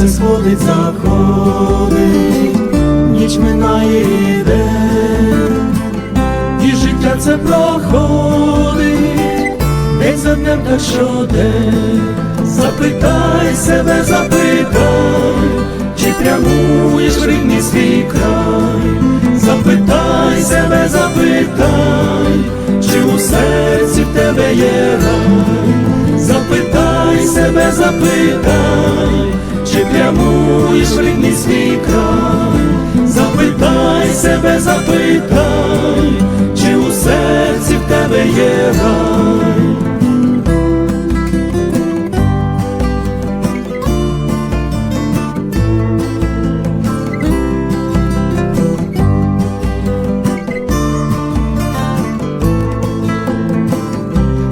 Сонце сходить, заходить, ніч минає і і життя це проходить, день за днем так щодень. Запитай себе, запитай, чи прямуєш в рідний свій край, запитай себе, запитай, чи у серці в тебе є рай, запитай себе, запитай, чи прямуєш в рідний свій край, запитай себе, запитай, чи у серці в тебе є рай.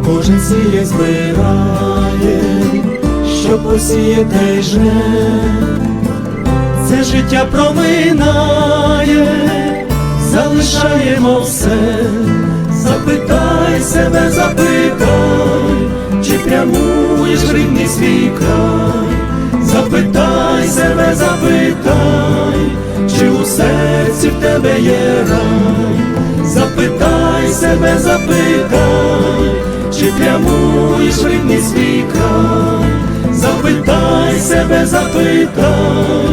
Кожен сіє збирає, що посіє те й жне. Це життя проминає, залишаємо все. Запитай себе, запитай, чи прямуєш рідний свій край. Запитай себе, запитай, чи у серці в тебе є рай. Запитай себе, запитай, чи прямуєш рідний свій край. Запитай себе, запитай,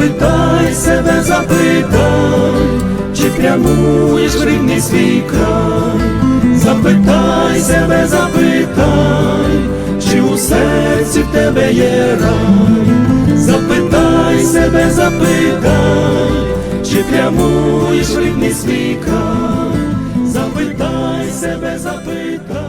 Запитай себе, запитай, чи прямуєш в рідний свій край, запитай себе, запитай, чи у серці в тебе є рай, запитай себе, запитай, чи прямуєш в рідний свій край, запитай себе, запитай.